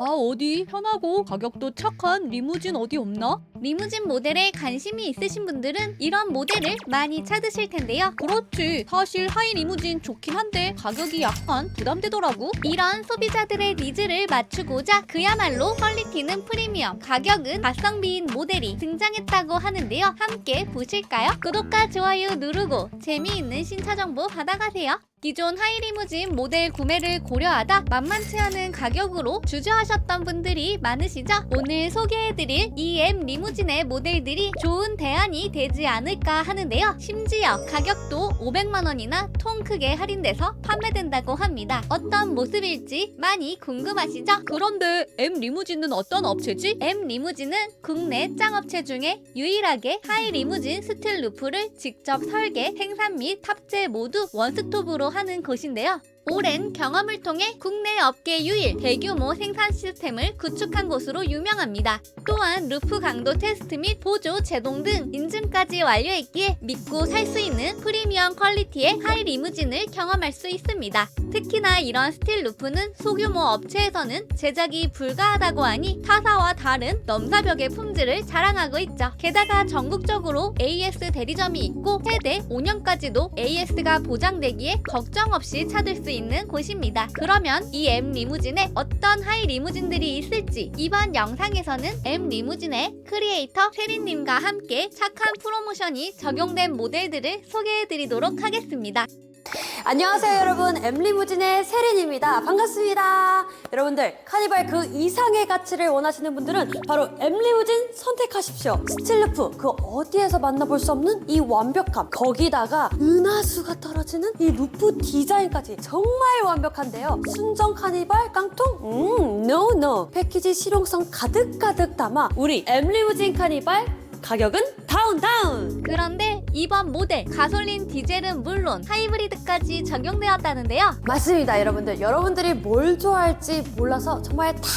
아 어디 편하고 가격도 착한 리무진 어디 없나? 리무진 모델에 관심이 있으신 분들은 이런 모델을 많이 찾으실 텐데요. 그렇지 사실 하이 리무진 좋긴 한데 가격이 약간 부담되더라고 이런 소비자들의 니즈를 맞추고자 그야말로 퀄리티는 프리미엄, 가격은 가성비인 모델이 등장했다고 하는데요. 함께 보실까요? 구독과 좋아요 누르고 재미있는 신차 정보 받아가세요. 기존 하이리무진 모델 구매를 고려하다 만만치 않은 가격으로 주저하셨던 분들이 많으시죠? 오늘 소개해드릴 EM 리무진의 모델들이 좋은 대안이 되지 않을까 하는데요. 심지어 가격도 500만원이나 통 크게 할인돼서 판매된다고 합니다. 어떤 모습일지 많이 궁금하시죠? 그런데 M 리무진은 어떤 업체지? M 리무진은 국내 짱업체 중에 유일하게 하이 리무진 스틸 루프를 직접 설계, 생산 및 탑재 모두 원스톱으로 하는 곳인데요. 오랜 경험을 통해 국내 업계 유일 대규모 생산 시스템을 구축한 곳으로 유명합니다. 또한 루프 강도 테스트 및 보조, 제동 등 인증까지 완료했기에 믿고 살 수 있는 프리미엄 퀄리티의 하이 리무진을 경험할 수 있습니다. 특히나 이런 스틸 루프는 소규모 업체에서는 제작이 불가하다고 하니 타사와 다른 넘사벽의 품질을 자랑하고 있죠. 게다가 전국적으로 AS 대리점이 있고 최대 5년까지도 AS가 보장되기에 걱정 없이 찾을 수 있는 곳입니다. 그러면 이 M 리무진에 어떤 하이 리무진들이 있을지 이번 영상에서는 M 리무진의 크리에이터 세린님과 함께 착한 프로모션이 적용된 모델들을 소개해드리도록 하겠습니다. 안녕하세요 여러분. 엠리무진의 세린입니다. 반갑습니다. 여러분들 카니발 그 이상의 가치를 원하시는 분들은 바로 엠리무진 선택하십시오. 스틸루프 그 어디에서 만나볼 수 없는 이 완벽함. 거기다가 은하수가 떨어지는 이 루프 디자인까지 정말 완벽한데요. 순정 카니발 깡통? 음 노노. 패키지 실용성 가득가득 담아 우리 엠리무진 카니발 가격은 다운 다운 그런데 이번 모델 가솔린 디젤은 물론 하이브리드까지 적용되었다는데요. 맞습니다, 여러분들. 여러분들이 뭘 좋아할지 몰라서 정말 다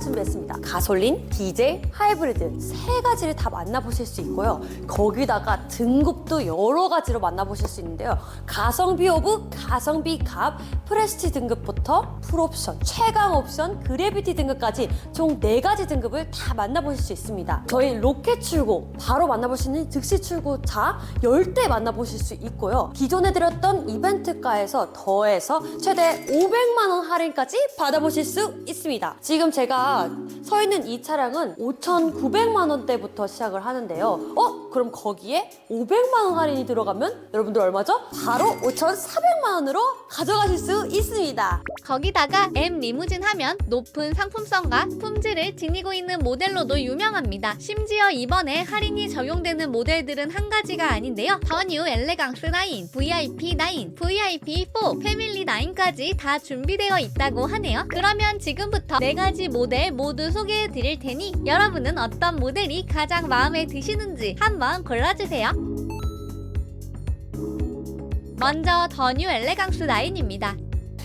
준비했습니다. 가솔린, 디젤, 하이브리드 세 가지를 다 만나보실 수 있고요. 거기다가 등급도 여러 가지로 만나보실 수 있는데요. 가성비 오브 가성비 값, 프레스티 등급부터 풀옵션, 최강 옵션, 그래비티 등급까지 총 네 가지 등급을 다 만나보실 수 있습니다. 저희 로켓 출고 바로 있는 즉시 출고차 10대 만나보실 수 있고요. 기존에 드렸던 이벤트가에서 더해서 최대 500만 원 할인까지 받아보실 수 있습니다. 지금 제가 서 있는 이 차량은 5,900만 원대부터 시작을 하는데요. 어? 그럼 거기에 500만 원 할인이 들어가면 여러분들 얼마죠? 바로 5,400만 원으로 가져가실 수 있습니다. 거기다가 M 리무진 하면 높은 상품성과 품질을 지니고 있는 모델로도 유명합니다. 심지어 이번에 할인이 적용되는 모델들은 한 가지가 아닌데요. 더뉴 엘레강스 9, VIP 9, VIP 4, 패밀리 9까지 다 준비되어 있다고 하네요. 그러면 지금부터 네 가지 모델 모두 소개해 드릴 테니 여러분은 어떤 모델이 가장 마음에 드시는지 한번 골라주세요. 먼저 더뉴 엘레강스 9입니다.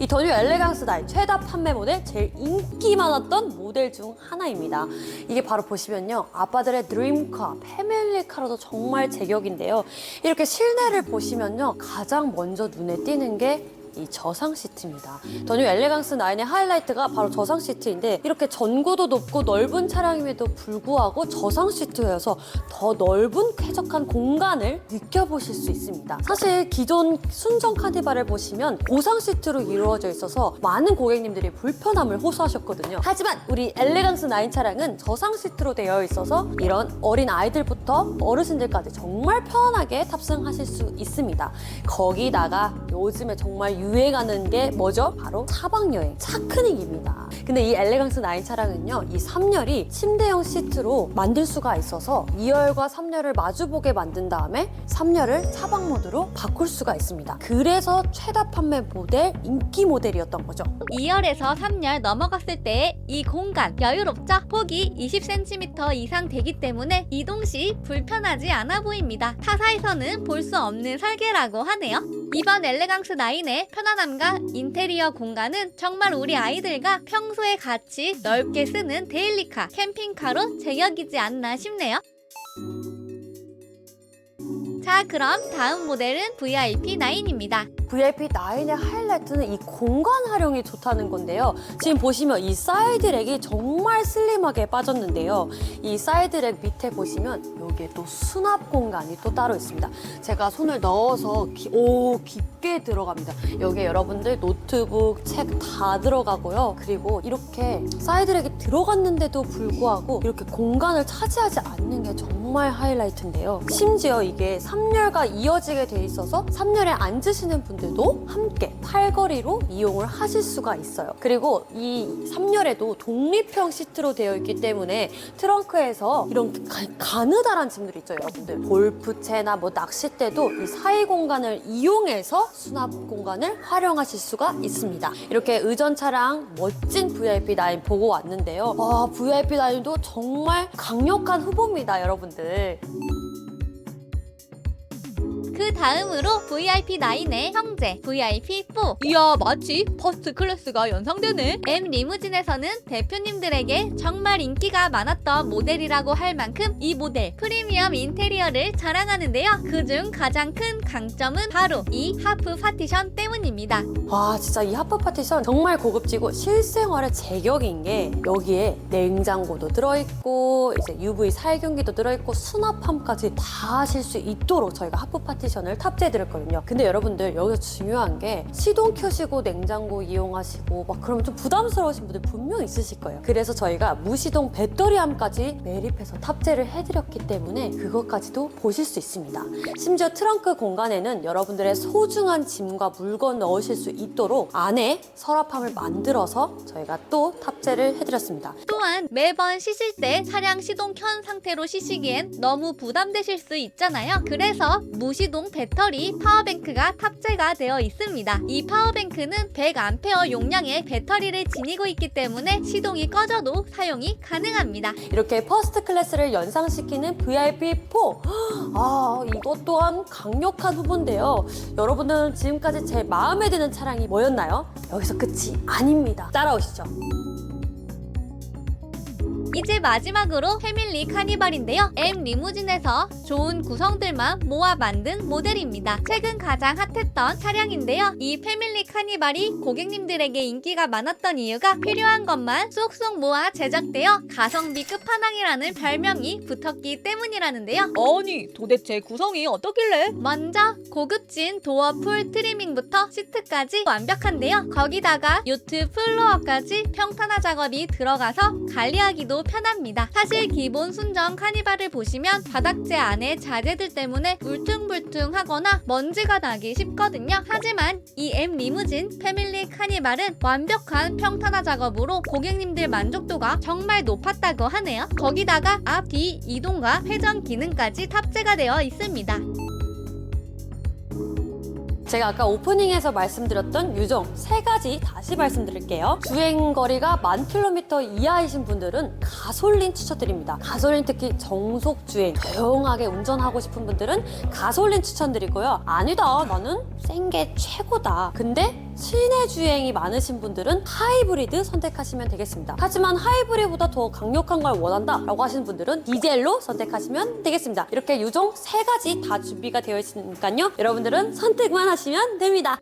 이 더뉴 엘레강스 나인 최다 판매 모델 제일 인기 많았던 모델 중 하나입니다. 이게 바로 보시면요. 아빠들의 드림카, 패밀리카로도 정말 제격인데요. 이렇게 실내를 보시면요. 가장 먼저 눈에 띄는 게 이 저상 시트입니다. 더뉴 엘레강스 9의 하이라이트가 바로 저상 시트인데 이렇게 전고도 높고 넓은 차량임에도 불구하고 저상 시트여서 더 넓은 쾌적한 공간을 느껴보실 수 있습니다. 사실 기존 순정 카니발을 보시면 고상 시트로 이루어져 있어서 많은 고객님들이 불편함을 호소하셨거든요. 하지만 우리 엘레강스 9 차량은 저상 시트로 되어 있어서 이런 어린 아이들부터 어르신들까지 정말 편하게 탑승하실 수 있습니다. 거기다가 요즘에 정말 유행하는 게 뭐죠? 바로 차박여행, 차크닉입니다. 근데 이 엘레강스 9 차량은요, 이 3열이 침대형 시트로 만들 수가 있어서 2열과 3열을 마주보게 만든 다음에 3열을 차박 모드로 바꿀 수가 있습니다. 그래서 최다 판매 모델, 인기 모델이었던 거죠. 2열에서 3열 넘어갔을 때이 공간 여유롭죠? 폭이 20cm 이상 되기 때문에 이동 시 불편하지 않아 보입니다. 타사에서는 볼 수 없는 설계라고 하네요. 이번 엘레강스 9의 편안함과 인테리어 공간은 정말 우리 아이들과 평소에 같이 넓게 쓰는 데일리카, 캠핑카로 제격이지 않나 싶네요. 자, 그럼 다음 모델은 VIP 9입니다. VIP 9의 하이라이트는 이 공간 활용이 좋다는 건데요. 지금 보시면 이 사이드 렉이 정말 슬림하게 빠졌는데요. 이 사이드 렉 밑에 보시면 여기에 또 수납 공간이 또 따로 있습니다. 제가 손을 넣어서 기- 오 깊게 들어갑니다. 여기에 여러분들 노트북, 책 다 들어가고요. 그리고 이렇게 사이드 렉이 들어갔는데도 불구하고 이렇게 공간을 차지하지 않는 게 정말 하이라이트인데요. 심지어 이게 3열과 이어지게 돼 있어서 3열에 앉으시는 분들도 함께 팔걸이로 이용을 하실 수가 있어요. 그리고 이 3열에도 독립형 시트로 되어 있기 때문에 트렁크에서 이런 가, 가느다란 짐들 있죠, 여러분들. 골프채나 뭐 낚싯대도 이 사이 공간을 이용해서 수납 공간을 활용하실 수가 있습니다. 이렇게 의전 차량 멋진 VIP9 보고 왔는데요. 와, VIP9도 정말 강력한 후보입니다, 여러분들. 그 다음으로 VIP 9의 형제 VIP 4 이야 마치 퍼스트 클래스가 연상되네. M 리무진에서는 대표님들에게 정말 인기가 많았던 모델이라고 할 만큼 이 모델 프리미엄 인테리어를 자랑하는데요. 그중 가장 큰 강점은 바로 이 하프 파티션 때문입니다. 와 진짜 이 하프 파티션 정말 고급지고 실생활에 제격인 게 여기에 냉장고도 들어있고 이제 UV 살균기도 들어있고 수납함까지 다 하실 수 있도록 저희가 하프 파티 션을 탑재해드렸거든요 근데 여러분들 여기서 중요한 게 시동 켜시고 냉장고 이용하시고 막 그러면 좀 부담스러우신 분들 분명 있으실 거예요 그래서 저희가 무시동 배터리함까지 매립해서 탑재를 해드렸기 때문에 그것까지도 보실 수 있습니다 심지어 트렁크 공간에는 여러분들의 소중한 짐과 물건 넣으실 수 있도록 안에 서랍함을 만들어서 저희가 또 탑재를 해드렸습니다. 또한 매번 쉬실 때 차량 시동 켠 상태로 쉬시기엔 너무 부담되실 수 있잖아요. 그래서 무시동 배터리 파워뱅크가 탑재가 되어 있습니다. 이 파워뱅크는 100A 용량의 배터리를 지니고 있기 때문에 시동이 꺼져도 사용이 가능합니다. 이렇게 퍼스트 클래스를 연상시키는 VIP4. 아, 이것 또한 강력한 후보인데요. 여러분들은 지금까지 제일 마음에 드는 차량이 뭐였나요? 여기서 끝이 아닙니다. 따라오시죠. 이제 마지막으로 패밀리 카니발인데요. M 리무진에서 좋은 구성들만 모아 만든 모델입니다. 최근 가장 핫했던 차량인데요. 이 패밀리 카니발이 고객님들에게 인기가 많았던 이유가 필요한 것만 쏙쏙 모아 제작되어 가성비 끝판왕이라는 별명이 붙었기 때문이라는데요. 아니 도대체 구성이 어떻길래? 먼저 고급진 도어 풀 트리밍부터 시트까지 완벽한데요. 거기다가 요트 플로어까지 평탄화 작업이 들어가서 관리하기도 편합니다. 사실 기본 순정 카니발을 보시면 바닥재 안에 자재들 때문에 울퉁불퉁하거나 먼지가 나기 쉽거든요. 하지만 이 M 리무진 패밀리 카니발은 완벽한 평탄화 작업으로 고객님들 만족도가 정말 높았다고 하네요. 거기다가 앞, 뒤 이동과 회전 기능까지 탑재가 되어 있습니다. 제가 아까 오프닝에서 말씀드렸던 유정 세 가지 다시 말씀드릴게요. 주행 거리가 만 킬로미터 이하이신 분들은 가솔린 추천드립니다. 가솔린 특히 정속 주행 조용하게 운전하고 싶은 분들은 가솔린 추천드리고요. 아니다 나는 센 게 최고다. 근데 시내 주행이 많으신 분들은 하이브리드 선택하시면 되겠습니다. 하지만 하이브리드보다 더 강력한 걸 원한다 라고 하시는 분들은 디젤로 선택하시면 되겠습니다. 이렇게 유종 세 가지 다 준비가 되어 있으니까요. 여러분들은 선택만 하시면 됩니다.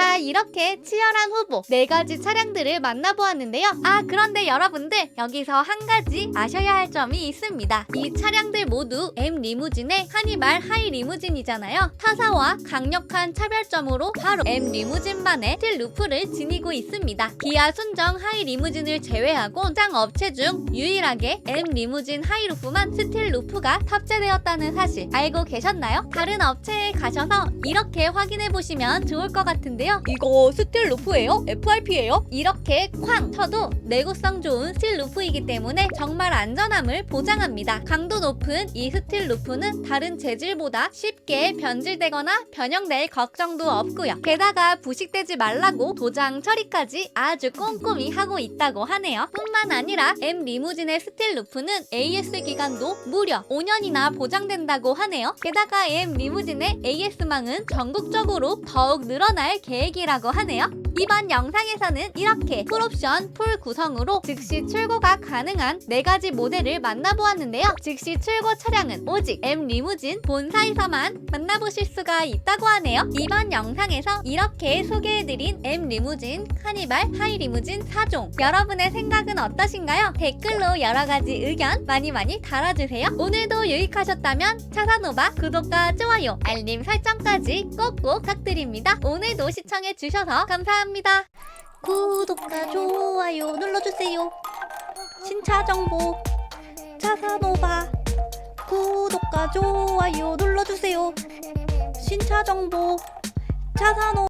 자, 이렇게 치열한 후보 네 가지 차량들을 만나보았는데요. 아, 그런데 여러분들 여기서 한 가지 아셔야 할 점이 있습니다. 이 차량들 모두 M 리무진의 카니발 하이 리무진이잖아요. 타사와 강력한 차별점으로 바로 M 리무진만의 스틸 루프를 지니고 있습니다. 기아 순정 하이 리무진을 제외하고 짱 업체 중 유일하게 M 리무진 하이 루프만 스틸 루프가 탑재되었다는 사실 알고 계셨나요? 다른 업체에 가셔서 이렇게 확인해 보시면 좋을 것 같은데요. 이거 스틸 루프예요? FRP예요? 이렇게 쾅 쳐도 내구성 좋은 스틸 루프이기 때문에 정말 안전함을 보장합니다. 강도 높은 이 스틸 루프는 다른 재질보다 쉽게 변질되거나 변형될 걱정도 없고요. 게다가 부식되지 말라고 도장 처리까지 아주 꼼꼼히 하고 있다고 하네요. 뿐만 아니라 M 리무진의 스틸 루프는 AS 기간도 무려 5년이나 보장된다고 하네요. 게다가 M 리무진의 AS망은 전국적으로 더욱 늘어날 계획 계획이라고 하네요. 이번 영상에서는 이렇게 풀옵션 풀 구성으로 즉시 출고가 가능한 네 가지 모델을 만나보았는데요. 즉시 출고 차량은 오직 M 리무진 본사에서만 만나보실 수가 있다고 하네요. 이번 영상에서 이렇게 소개해드린 M 리무진, 카니발, 하이 리무진 4종. 여러분의 생각은 어떠신가요? 댓글로 여러 가지 의견 많이 많이 달아주세요. 오늘도 유익하셨다면 차산오바 구독과 좋아요, 알림 설정까지 꼭꼭 부탁드립니다. 오늘도 시 청해 주셔서 감사합니다. 구독과 좋아요 눌러주세요. 신차 정보 차산오바 구독과 좋아요 눌러주세요. 신차 정보 차산오